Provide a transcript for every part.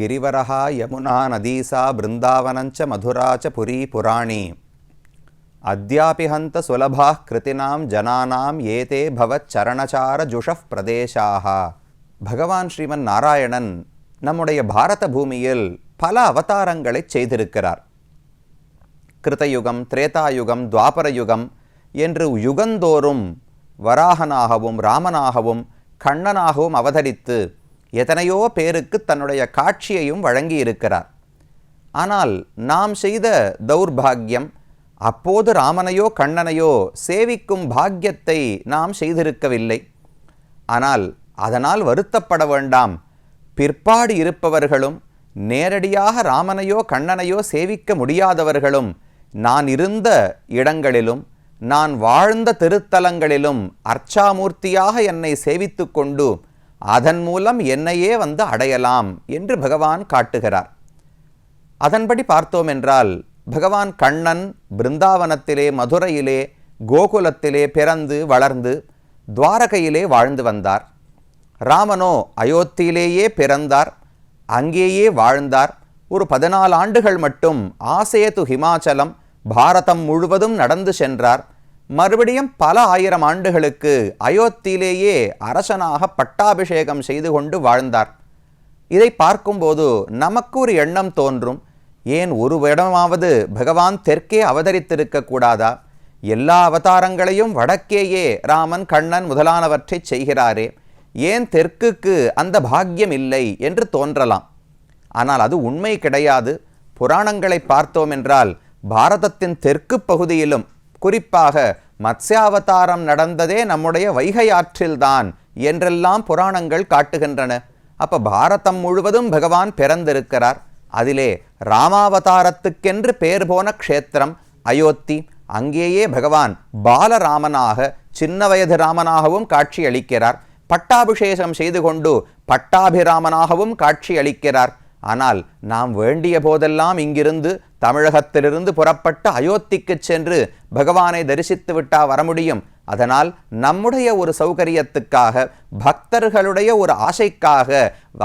கோவர்தனோ யமுனா நதீசா பிருந்தாவனஞ்ச மதுரா ச புரி புராணி அத்யாபிஹந்த ஹந்த சுலபாः கிருதினாம் ஜனானாம் ஏதே பவத் சரணசார ஜுஷப் பிரதேசாக பகவான் ஸ்ரீமன் நாராயணன் நம்முடைய பாரத பூமியில் பல அவதாரங்களைச் செய்திருக்கிறார்। கிருதயுகம் திரேதாயுகம் துவாபரயுகம் என்று யுகந்தோறும் வராகனாகவும் ராமனாகவும் கண்ணனாகவும் அவதரித்து எத்தனையோ பேருக்கு தன்னுடைய காட்சியையும் வழங்கி இருக்கிறார் ஆனால் நாம் செய்த தௌர்பாகியம் அப்போது ராமனையோ கண்ணனையோ சேவிக்கும் பாக்கியத்தை நாம் செய்திருக்கவில்லை. ஆனால் அதனால் வருத்தப்பட வேண்டாம். பிற்பாடு இருப்பவர்களும் நேரடியாக ராமனையோ கண்ணனையோ சேவிக்க முடியாதவர்களும் நான் இருந்த இடங்களிலும் நான் வாழ்ந்த திருத்தலங்களிலும் அர்ச்சாமூர்த்தியாக என்னை சேவித்து கொண்டு அதன் மூலம் என்னையே வந்து அடையலாம் என்று பகவான் காட்டுகிறார். அதன்படி பார்த்தோம் என்றால் பகவான் கண்ணன் பிருந்தாவனத்திலே மதுரையிலே கோகுலத்திலே பிறந்து வளர்ந்து துவாரகையிலே வாழ்ந்து வந்தார். ராமனோ அயோத்தியிலேயே பிறந்தார். அங்கேயே வாழ்ந்தார். ஒரு பதினாலு ஆண்டுகள் மட்டும் ஆசேது ஹிமாச்சலம் பாரதம் முழுவதும் நடந்து சென்றார். மறுபடியும் பல ஆயிரம் ஆண்டுகளுக்கு அயோத்தியிலேயே அரசனாக பட்டாபிஷேகம் செய்து கொண்டு வாழ்ந்தார். இதை பார்க்கும்போது நமக்கு ஒரு எண்ணம் தோன்றும். ஏன் ஒரு இடமாவது பகவான் தெற்கே அவதரித்திருக்க கூடாதா? எல்லா அவதாரங்களையும் வடக்கேயே ராமன் கண்ணன் முதலானவற்றை செய்கிறாரே. ஏன் தெற்குக்கு அந்த பாக்கியம் இல்லை என்று தோன்றலாம். ஆனால் அது உண்மை கிடையாது. புராணங்களை பார்த்தோம் என்றால் பாரதத்தின் தெற்கு பகுதியிலும் குறிப்பாக மத்ஸ்யாவதாரம் நடந்ததே நம்முடைய வைகை ஆற்றில்தான் என்றெல்லாம் புராணங்கள் காட்டுகின்றன. அப்ப பாரதம் முழுவதும் பகவான் பிறந்திருக்கிறார். அதிலே ராமாவதாரத்துக்கென்று பேர் போன க்ஷேத்திரம் அயோத்தி அங்கேயே பகவான் பாலராமனாக சின்ன வயது ராமனாகவும் காட்சி அளிக்கிறார் பட்டாபிஷேகம் செய்து கொண்டு பட்டாபிராமனாகவும் காட்சி அளிக்கிறார் ஆனால் நாம் வேண்டிய போதெல்லாம் இங்கிருந்து தமிழகத்திலிருந்து புறப்பட்டு அயோத்திக்கு சென்று பகவானை தரிசித்து விட்டா வர முடியும். அதனால் நம்முடைய ஒரு சௌகரியத்துக்காக பக்தர்களுடைய ஒரு ஆசைக்காக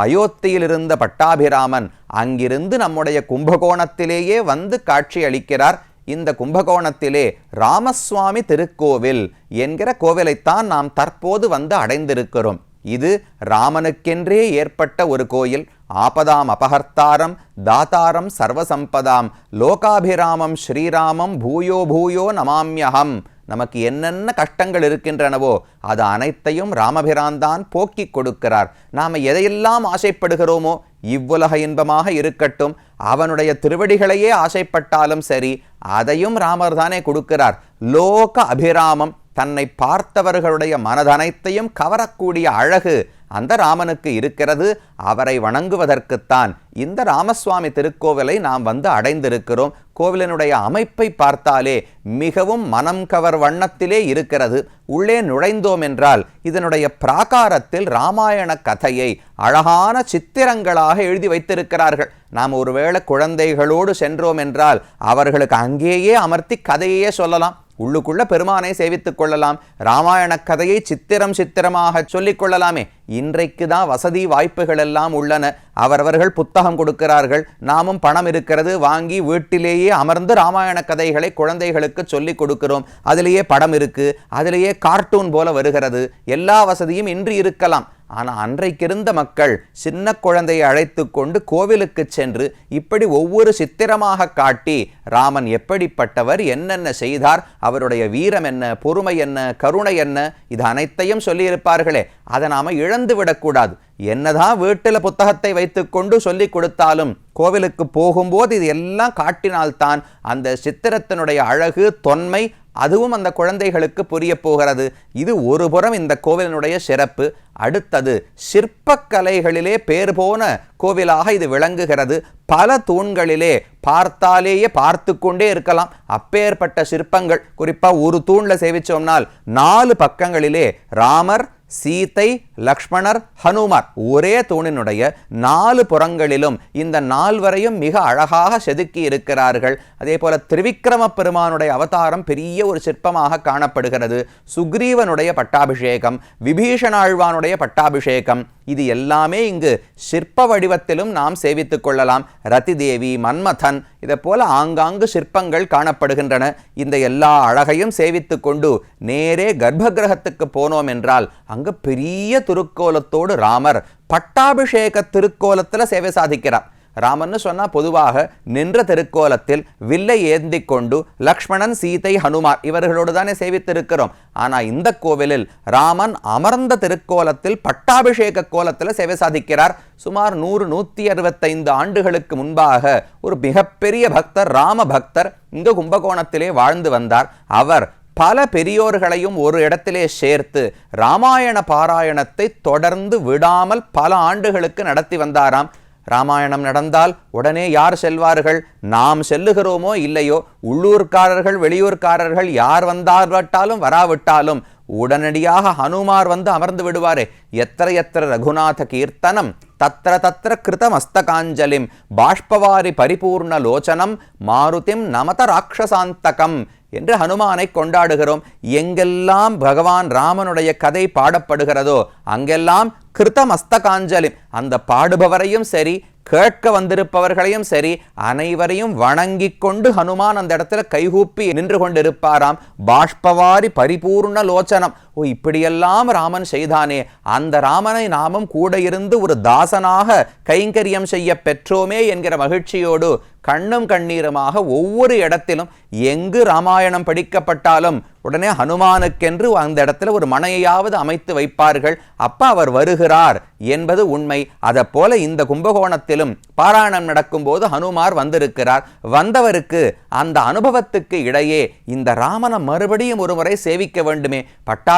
அயோத்தியில் இருந்த பட்டாபிராமன் அங்கிருந்து நம்முடைய கும்பகோணத்திலேயே வந்து காட்சி அளிக்கிறார். இந்த கும்பகோணத்திலே ராமசுவாமி திருக்கோவில் என்கிற கோவிலைத்தான் நாம் தற்போது வந்து அடைந்திருக்கிறோம். இது ராமனுக்கென்றே ஏற்பட்ட ஒரு கோயில். ஆபதாம் அபகர்த்தாரம் தாத்தாரம் சர்வசம்பதாம் லோகாபிராமம் ஸ்ரீராமம் பூயோ பூயோ நமாமியகம் நமக்கு என்னென்ன கஷ்டங்கள் இருக்கின்றனவோ அது அனைத்தையும் ராமபிரான்தான் போக்கிக் கொடுக்கிறார். நாம் எதையெல்லாம் ஆசைப்படுகிறோமோ இவ்வுலக இன்பமாக இருக்கட்டும் அவனுடைய திருவடிகளையே ஆசைப்பட்டாலும் சரி அதையும் ராமர் தானே கொடுக்கிறார். லோக அபிராமம் தன்னை பார்த்தவர்களுடைய மனதனைத்தையும் கவரக்கூடிய அழகு. அந்த ராமனுக்கு இருக்கிறது அவரை வணங்குவதற்குத்தான். இந்த ராமசுவாமி திருக்கோவிலை நாம் வந்து அடைந்திருக்கிறோம். கோவிலினுடைய அமைப்பை பார்த்தாலே மிகவும் மனம் கவர் வண்ணத்திலே இருக்கிறது. உள்ளே நுழைந்தோம் என்றால் இதனுடைய பிராகாரத்தில் ராமாயண கதையை அழகான சித்திரங்களாக எழுதி வைத்திருக்கிறார்கள். நாம் ஒருவேளை குழந்தைகளோடு சென்றோம் என்றால் அவர்களுக்கு அங்கேயே அமர்த்தி கதையே சொல்லலாம். உள்ளுக்குள்ள பெருமானை சேவித்துக் கொள்ளலாம். ராமாயண கதையை சித்திரம் சித்திரமாக சொல்லிக் கொள்ளலாமே. இன்றைக்கு தான் வசதி வாய்ப்புகள் எல்லாம் உள்ளன. அவரவர்கள் புத்தகம் கொடுக்கிறார்கள். நாமும் பணம் இருக்கிறது. வாங்கி வீட்டிலேயே அமர்ந்து ராமாயண கதைகளை குழந்தைகளுக்கு சொல்லிக் கொடுக்கிறோம். அதிலேயே படம் இருக்கு. அதிலேயே கார்ட்டூன் போல வருகிறது. எல்லா வசதியும் இன்று இருக்கலாம். ஆனால் அன்றைக்கிருந்த மக்கள் சின்ன குழந்தையை அழைத்து கொண்டு கோவிலுக்கு சென்று இப்படி ஒவ்வொரு சித்திரமாக காட்டி ராமன் எப்படிப்பட்டவர்? என்னென்ன செய்தார்? அவருடைய வீரம் என்ன? பொறுமை என்ன? கருணை என்ன? இது அனைத்தையும் சொல்லியிருப்பார்களே. அதை நாம் இழந்து விடக்கூடாது. என்னதான் வீட்டில் புத்தகத்தை வைத்துக்கொண்டு சொல்லிக் கொடுத்தாலும் கோவிலுக்கு போகும்போது இது எல்லாம் காட்டினால்தான் அந்த சித்திரத்தினுடைய அழகு தொன்மை அதுவும் அந்த குழந்தைகளுக்கு புரிய போகிறது. இது ஒரு புறம் இந்த கோவிலினுடைய சிறப்பு. அடுத்தது சிற்பக்கலைகளிலே பேர் போன கோவிலாக இது விளங்குகிறது. பல தூண்களிலே பார்த்தாலேயே பார்த்து கொண்டே இருக்கலாம். அப்பேற்பட்ட சிற்பங்கள் குறிப்பாக ஒரு தூணில் சேவிச்சோம்னால் நாலு பக்கங்களிலே ராமர் சீதை லக்ஷ்மணர் ஹனுமார் ஒரே தூணினுடைய நாலு புறங்களிலும் இந்த நால்வரையும் மிக அழகாக செதுக்கி இருக்கிறார்கள். அதே போல திரிவிக்ரம பெருமானுடைய அவதாரம் பெரிய ஒரு சிற்பமாக காணப்படுகிறது. சுக்ரீவனுடைய பட்டாபிஷேகம் விபீஷணாழ்வானுடைய பட்டாபிஷேகம் இது எல்லாமே இங்கு சிற்ப வடிவத்திலும் நாம் சேவித்துக் கொள்ளலாம். ரதி தேவி மன்மதன் இதை போல ஆங்காங்கு சிற்பங்கள் காணப்படுகின்றன. இந்த எல்லா அழகையும் சேவித்துக் கொண்டு நேரே கர்ப்பகிரகத்துக்கு போனோம் என்றால் அங்கு பெரிய திருக்கோலத்தோடு ராமர் பட்டாபிஷேக திருக்கோலத்தில் சேவை சாதிக்கிறார். ராமன்னு சொன்னா பொதுவாக நின்ற திருக்கோலத்தில் வில்லை ஏந்தி கொண்டு லக்ஷ்மணன் சீதை ஹனுமார் இவர்களோடு தானே சேவித்திருக்கிறோம். ஆனா இந்த கோவிலில் ராமன் அமர்ந்த திருக்கோலத்தில் பட்டாபிஷேக கோலத்தில் சேவை சாதிக்கிறார். சுமார் நூறு நூத்தி அறுபத்தைந்து ஆண்டுகளுக்கு முன்பாக ஒரு மிகப்பெரிய பக்தர் ராம பக்தர் இந்த கும்பகோணத்திலே வாழ்ந்து வந்தார். அவர் பல பெரியோர்களையும் ஒரு இடத்திலே சேர்த்து ராமாயண பாராயணத்தை தொடர்ந்து விடாமல் பல ஆண்டுகளுக்கு நடத்தி வந்தாராம். ராமாயணம் நடந்தால் உடனே யார் செல்வார்கள்? நாம் செல்லுகிறோமோ இல்லையோ? உள்ளூர்காரர்கள் வெளியூர்காரர்கள் யார் வந்தார்விட்டாலும் வராவிட்டாலும் உடனடியாக ஹனுமார் வந்து அமர்ந்து விடுவாரே. எத்திர எத்திர ரகுநாத கீர்த்தனம் தத்திர தத்திர கிருதமஸ்தகாஞ்சலிம் பாஷ்பவாரி பரிபூர்ண லோச்சனம் மாருதிம் நமத ராட்சசாந்தகம் என்று ஹனுமானை கொண்டாடுகிறோம். எங்கெல்லாம் பகவான் ராமனுடைய கதை பாடப்படுகிறதோ அங்கெல்லாம் கிருத்தமஸ்தகாஞ்சலி அந்த பாடுபவரையும் சரி கேட்க வந்திருப்பவர்களையும் சரி அனைவரையும் வணங்கி கொண்டு ஹனுமான் அந்த இடத்துல கைகூப்பி நின்று கொண்டிருப்பாராம். பாஷ்பவாரி பரிபூர்ண லோச்சனம். ஓ இப்படியெல்லாம் ராமன் செய்தானே. அந்த ராமனை நாமும் கூட இருந்து ஒரு தாசனாக கைங்கரியம் செய்ய பெற்றோமே என்கிற மகிழ்ச்சியோடு கண்ணும் கண்ணீருமாக ஒவ்வொரு இடத்திலும் எங்கு ராமாயணம் படிக்கப்பட்டாலும் உடனே ஹனுமானுக்கென்று அந்த இடத்துல ஒரு மனையாவது அமைத்து வைப்பார்கள். அப்ப அவர் வருகிறார் என்பது உண்மை. அதை போல இந்த கும்பகோணத்திலும் பாராயணம் நடக்கும்போது ஹனுமார் வந்திருக்கிறார். வந்தவருக்கு அந்த அனுபவத்துக்கு இடையே இந்த ராமனை மறுபடியும் ஒரு முறை சேவிக்க வேண்டுமே.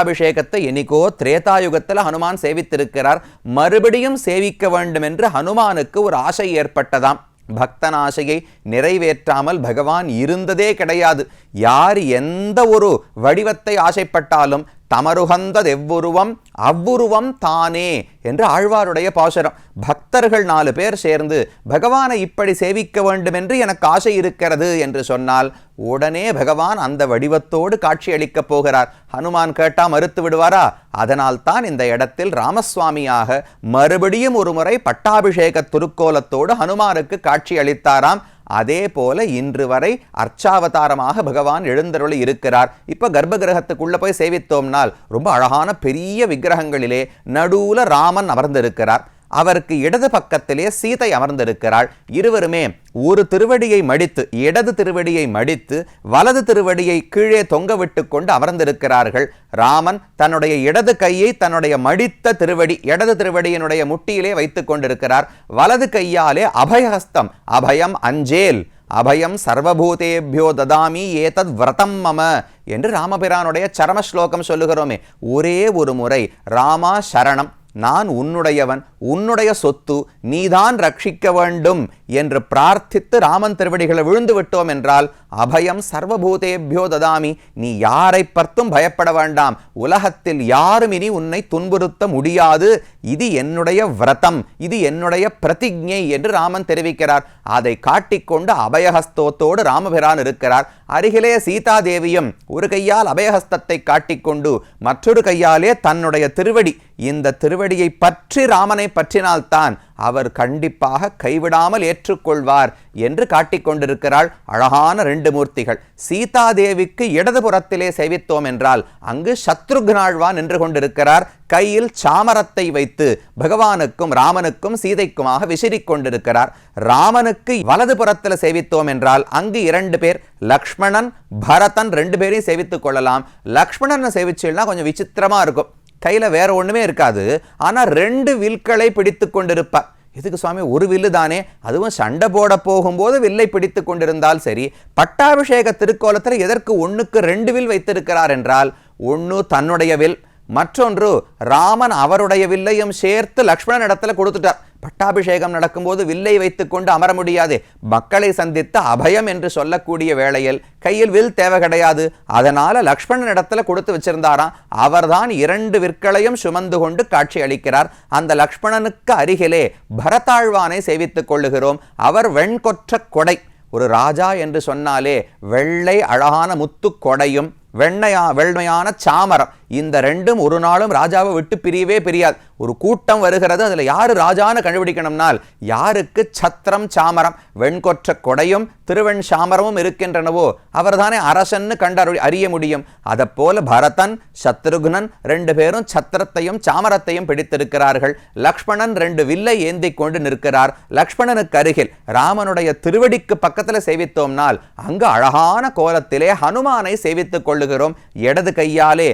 பட்டாபிஷேகத்தை என்னைக்கோ திரேதாயுகத்தில் ஹனுமான் சேவித்திருக்கிறார். மறுபடியும் சேவிக்க வேண்டும் என்று ஹனுமானுக்கு ஒரு ஆசை ஏற்பட்டதாம். பக்தனாசையை நிறைவேற்றாமல் பகவான் இருந்ததே கிடையாது. யார் எந்த ஒரு வடிவத்தை ஆசைப்பட்டாலும் தமருகந்தது எவ்வுருவம் அவ்வுருவம் தானே என்று ஆழ்வாருடைய பாசுரம். பக்தர்கள் நாலு பேர் சேர்ந்து பகவானை இப்படி சேவிக்க வேண்டும் என்று எனக்கு ஆசை இருக்கிறது என்று சொன்னால் உடனே பகவான் அந்த வடிவத்தோடு காட்சி அளிக்கப் போகிறார். ஹனுமான் கேட்டா மறுத்து விடுவாரா? அதனால் தான் இந்த இடத்தில் ராமசுவாமியாக மறுபடியும் ஒரு முறை பட்டாபிஷேக துருக்கோலத்தோடு ஹனுமானுக்கு காட்சி அளித்தாராம் அதே போல இன்று வரை அர்ச்சாவதாரமாக பகவான் எழுந்தருளி இருக்கிறார். இப்ப கர்ப்ப கிரகத்துக்குள்ள போய் சேவித்தோம்னால் ரொம்ப அழகான பெரிய விக்கிரகங்களிலே நடுவுல ராமன் அமர்ந்திருக்கிறார். அவருக்கு இடது பக்கத்திலே சீதை அமர்ந்திருக்கிறாள். இருவருமே ஒரு திருவடியை மடித்து இடது திருவடியை மடித்து வலது திருவடியை கீழே தொங்க விட்டு கொண்டு அமர்ந்திருக்கிறார்கள். ராமன் தன்னுடைய இடது கையை தன்னுடைய மடித்த திருவடி இடது திருவடியினுடைய முட்டியிலே வைத்துக் கொண்டிருக்கிறார். வலது கையாலே அபயஹஸ்தம் அபயம் அஞ்சேல் அபயம் சர்வபூதேபியோ ததாமி ஏதத் விரதம் மம என்று ராமபிரானுடைய சரம ஸ்லோகம் சொல்லுகிறோமே. ஒரே ஒரு முறை ராமா சரணம் நான் உன்னுடையவன் உன்னுடைய சொத்து நீதான் ரட்சிக்க வேண்டும் என்று பிரார்த்தித்து ராமன் திருவடிகளை விழுந்து விட்டோம் என்றால் அபயம் சர்வபூதேபியோ ததாமி. நீ யாரை பர்த்தும் பயப்பட வேண்டாம். உலகத்தில் யாரும் இனி உன்னை துன்புறுத்த முடியாது. இது என்னுடைய விரதம். இது என்னுடைய பிரதிஜை என்று ராமன் தெரிவிக்கிறார். அதை காட்டிக்கொண்டு அபயஹஸ்தோத்தோடு ராமபிரான் இருக்கிறார். அருகிலே சீதாதேவியும் ஒரு கையால் அபயஹஸ்தத்தை காட்டிக்கொண்டு மற்றொரு கையாலே தன்னுடைய திருவடி. இந்த திருவடியை பற்றி ராமனை பற்றினால்தான் அவர் கண்டிப்பாக கைவிடாமல் ஏற்றுக்கொள்வார் என்று காட்டிக்கொண்டிருக்கிறாள் அழகான ரெண்டு மூர்த்திகள். சீதாதேவிக்கு இடதுபுறத்திலே சேவித்தோம் என்றால் அங்கு சத்ருக்னாழ்வான் நின்று கொண்டிருக்கிறார். கையில் சாமரத்தை வைத்து பகவானுக்கும் ராமனுக்கும் சீதைக்குமாக விசிறிக் கொண்டிருக்கிறார். ராமனுக்கு வலது புறத்தில் சேவித்தோம் என்றால் அங்கு இரண்டு பேர் லக்ஷ்மணன் பரதன் ரெண்டு பேரையும் சேவித்துக் கொள்ளலாம். லக்ஷ்மணனை சேவிச்சுன்னா கொஞ்சம் விசித்திரமா இருக்கும். கையில் வேற ஒன்றுமே இருக்காது. ஆனால் ரெண்டு வில்களை பிடித்து கொண்டிருப்பார் எதுக்கு சுவாமி? ஒரு வில்லு தானே. அதுவும் சண்டை போட போகும்போது வில்லை பிடித்து கொண்டிருந்தால் சரி. பட்டாபிஷேக திருக்கோலத்தில் எதற்கு ஒன்றுக்கு ரெண்டு வில் வைத்திருக்கிறார் என்றால் ஒன்று தன்னுடைய வில் மற்றொன்று ராமன் அவருடைய வில்லையும் சேர்த்து லக்ஷ்மணன் இடத்துல கொடுத்துட்டார். பட்டாபிஷேகம் நடக்கும்போது வில்லை வைத்துக்கொண்டு அமர முடியாது. மக்களை சந்தித்த அபயம் என்று சொல்லக்கூடிய வேளையில் கையில் வில் தேவை கிடையாது. அதனால லக்ஷ்மணன் இடத்துல கொடுத்து வச்சிருந்தாராம். அவர்தான் இரண்டு விற்களையும் சுமந்து கொண்டு காட்சி அளிக்கிறார். அந்த லக்ஷ்மணனுக்கு அருகிலே பரதாழ்வானை சேவித்துக் கொள்ளுகிறோம். அவர் வெண்கொற்ற கொடை. ஒரு ராஜா என்று சொன்னாலே வெள்ளை அழகான முத்து கொடையும் வெண்ணையா வெள்மையான சாமரம். இந்த ரெண்டும் ஒரு நாளும் ராஜாவை விட்டு பிரியவே பிரியாது. ஒரு கூட்டம் வருகிறது அதில் யாரு ராஜான்னு கண்டுபிடிக்கணும்னால் யாருக்கு சத்திரம் சாமரம் வெண்கொற்ற கொடையும் திருவெண் சாமரமும் இருக்கின்றனவோ அவர்தானே அரசன்னு கண்டு அறிய முடியும். அதை போல பரதன் சத்ருகுணன் ரெண்டு பேரும் சத்திரத்தையும் சாமரத்தையும் பிடித்திருக்கிறார்கள். லக்ஷ்மணன் ரெண்டு வில்லை ஏந்தி கொண்டு நிற்கிறார். லக்ஷ்மணனுக்கு அருகில் ராமனுடைய திருவடிக்கு பக்கத்தில் சேவித்தோம்னால் அங்கு அழகான கோலத்திலே ஹனுமானை சேவித்துக் கொள்ளுகிறோம். இடது கையாலே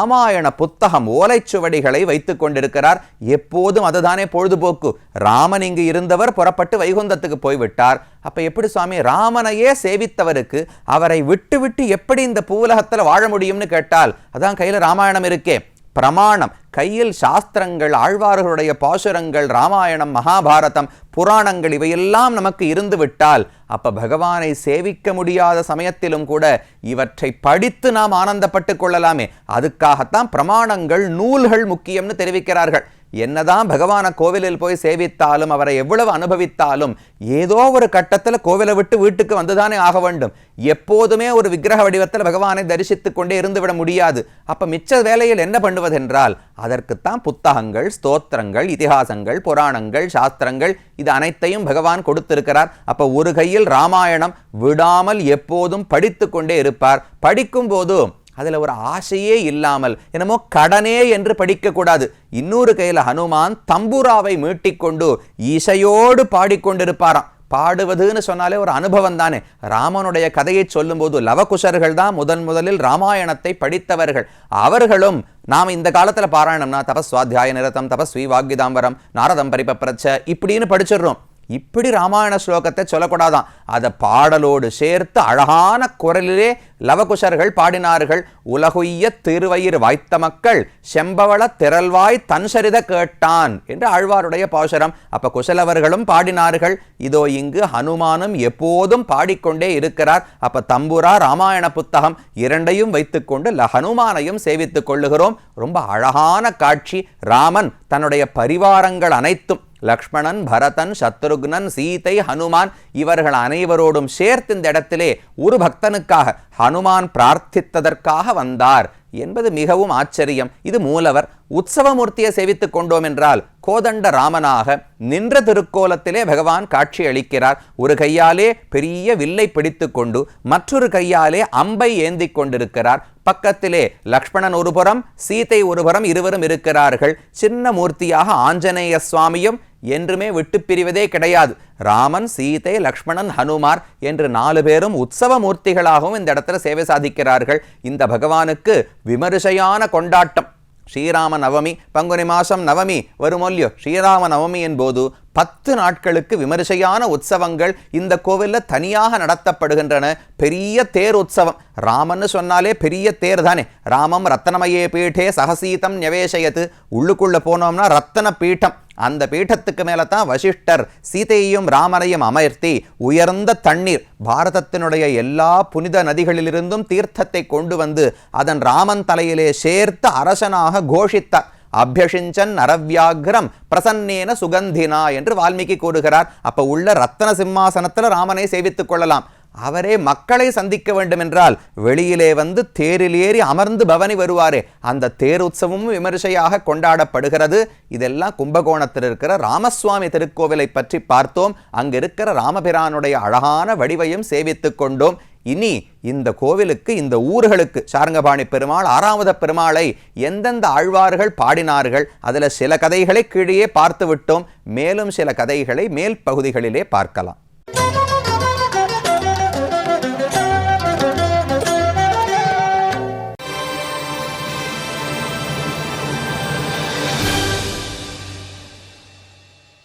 ராமாயண புத்தகம் ஓலைச்சுவடிகளை வைத்துக் கொண்டிருக்கிறார். எப்போதும் அதுதானே பொழுதுபோக்கு. ராமன் இங்கு இருந்தவர் புறப்பட்டு வைகுந்தத்துக்கு போய்விட்டார். அப்ப எப்படி சுவாமி ராமனையே சேவித்தவருக்கு அவரை விட்டு விட்டு எப்படி இந்த பூவுலகத்துல வாழ முடியும்னு கேட்டால் அதான் கையில ராமாயணம் இருக்கே. பிரமாணம். கையில் சாஸ்திரங்கள் ஆழ்வார்களுடைய பாசுரங்கள் ராமாயணம் மகாபாரதம் புராணங்கள் இவையெல்லாம் நமக்கு இருந்துவிட்டால் அப்போ அப்ப பகவானை சேவிக்க முடியாத சமயத்திலும் கூட இவற்றை படித்து நாம் ஆனந்தப்பட்டு கொள்ளலாமே. அதுக்காகத்தான் பிரமாணங்கள் நூல்கள் முக்கியம்னு தெரிவிக்கிறார்கள். என்னதான் பகவான கோவிலில் போய் சேவித்தாலும் அவரை எவ்வளவு அனுபவித்தாலும் ஏதோ ஒரு கட்டத்தில் கோவிலை விட்டு வீட்டுக்கு வந்துதானே ஆக வேண்டும். எப்போதுமே ஒரு விக்கிரக வடிவத்தில் பகவானை தரிசித்துக் கொண்டே இருந்துவிட முடியாது. அப்ப மிச்ச வேலையில் என்ன பண்ணுவதென்றால் அதற்குத்தான் புத்தகங்கள் ஸ்தோத்திரங்கள் இதிகாசங்கள் புராணங்கள் சாஸ்திரங்கள் இது அனைத்தையும் பகவான் கொடுத்திருக்கிறார். அப்ப ஒரு கையில் ராமாயணம் விடாமல் எப்போதும் படித்து கொண்டே இருப்பார். படிக்கும் போதும் அதில் ஒரு ஆசையே இல்லாமல் என்னமோ கடனே என்று படிக்கக்கூடாது. இன்னொரு கையில் ஹனுமான் தம்புராவை மீட்டிக்கொண்டு இசையோடு பாடிக்கொண்டிருப்பாராம். பாடுவதுன்னு சொன்னாலே ஒரு அனுபவம் தானே. ராமனுடைய கதையை சொல்லும்போது லவகுஷர்கள் தான் முதன் முதலில் ராமாயணத்தை படித்தவர்கள். அவர்களும் நாம் இந்த காலத்தில் பாராயணம்னா தபஸ்வாத்தியாய நிரதம் தபஸ்வி வாக்கிதாம்பரம் நாரதம் பரிபப்ரச்ச இப்படின்னு படிச்சிடுறோம். இப்படி ராமாயண ஸ்லோகத்தை சொல்லக்கூடாதான். அதை பாடலோடு சேர்த்து அழகான குரலிலே லவகுஷர்கள் பாடினார்கள். உலகுய்ய திருவயிறு வாய்த்த மக்கள் செம்பவள திரள்வாய் தன் சரித கேட்டான் என்று ஆழ்வாருடைய பாசுரம். அப்ப குசலவர்களும் பாடினார்கள். இதோ இங்கு ஹனுமானும் எப்போதும் பாடிக்கொண்டே இருக்கிறார். அப்ப தம்புரா ராமாயண புத்தகம் இரண்டையும் வைத்துக்கொண்டு ல- ஹனுமானையும் சேவித்துக் கொள்ளுகிறோம். ரொம்ப அழகான காட்சி. ராமன் தன்னுடைய பரிவாரங்கள் அனைத்தும் லக்ஷ்மணன் பரதன் சத்ருக்னன் சீதை ஹனுமான் இவர்கள் அனைவரோடும் சேர்த்து இந்த இடத்திலே ஒரு பக்தனுக்காக ஹனுமான் பிரார்த்தித்ததற்காக வந்தார் என்பது மிகவும் ஆச்சரியம். இது மூலவர் உற்சவமூர்த்தியை சேவித்துக் கொண்டோம் என்றால் கோதண்ட ராமனாக நின்ற திருக்கோலத்திலே பகவான் காட்சி அளிக்கிறார். ஒரு கையாலே பெரிய வில்லை பிடித்துக்கொண்டு மற்றொரு கையாலே அம்பை ஏந்திக் கொண்டிருக்கிறார். பக்கத்திலே லக்ஷ்மணன் ஒருபுறம் சீதை ஒருபுறம் இருவரும் இருக்கிறார்கள். சின்ன மூர்த்தியாக ஆஞ்சநேய சுவாமியும் என்றுமே விட்டு பிரிவதே கிடையாது. ராமன் சீதை லக்ஷ்மணன் ஹனுமார் என்று நாலு பேரும் உற்சவ மூர்த்திகளாகவும் இந்த இடத்துல சேவை சாதிக்கிறார்கள். இந்த பகவானுக்கு விமரிசையான கொண்டாட்டம். ஸ்ரீராம நவமி பங்குனி மாசம் நவமி வருமொல்லியோ ஸ்ரீராம நவமியின் போது பத்து நாட்களுக்கு விமரிசையான உற்சவங்கள் இந்த கோவிலில் தனியாக நடத்தப்படுகின்றன. பெரிய தேர் உற்சவம். ராமன்னு சொன்னாலே பெரிய தேர் தானே. ராமம் ரத்தனமயே பீட்டே சகசீதம் நிவேசயத்து. உள்ளுக்குள்ளே போனோம்னா ரத்தன பீட்டம். அந்த பீட்டத்துக்கு மேலே தான் வசிஷ்டர் சீதையையும் ராமனையும் அமர்த்தி உயர்ந்த தண்ணீர். பாரதத்தினுடைய எல்லா புனித நதிகளிலிருந்தும் தீர்த்தத்தை கொண்டு வந்து அதன் ராமன் தலையிலே சேர்த்து அரசனாக கோஷித்தார். அபியஷிஞ்சன் அரவியாகிரம் பிரசன்னேன சுகந்தினா என்று வால்மீகி கூறுகிறார். அப்போ உள்ள ரத்தன சிம்மாசனத்தில் ராமனை சேவித்துக் கொள்ளலாம். அவரே மக்களை சந்திக்க வேண்டும் என்றால் வெளியிலே வந்து தேரில் ஏறி அமர்ந்து பவனி வருவாரே. அந்த தேர் உற்சவமும் விமரிசையாக கொண்டாடப்படுகிறது. இதெல்லாம் கும்பகோணத்தில் இருக்கிற ராமசுவாமி திருக்கோவிலை பற்றி பார்த்தோம். அங்கு இருக்கிற ராமபிரானுடைய அழகான வடிவையும் சேவித்துக் கொண்டோம். இனி இந்த கோவிலுக்கு இந்த ஊர்களுக்கு சாரங்கபாணி பெருமாள் ஆறாவத பெருமாளை எந்தெந்த ஆழ்வார்கள் பாடினார்கள் அதுல சில கதைகளை கீழே பார்த்து விட்டோம் மேலும் சில கதைகளை மேல் பகுதிகளிலே பார்க்கலாம்.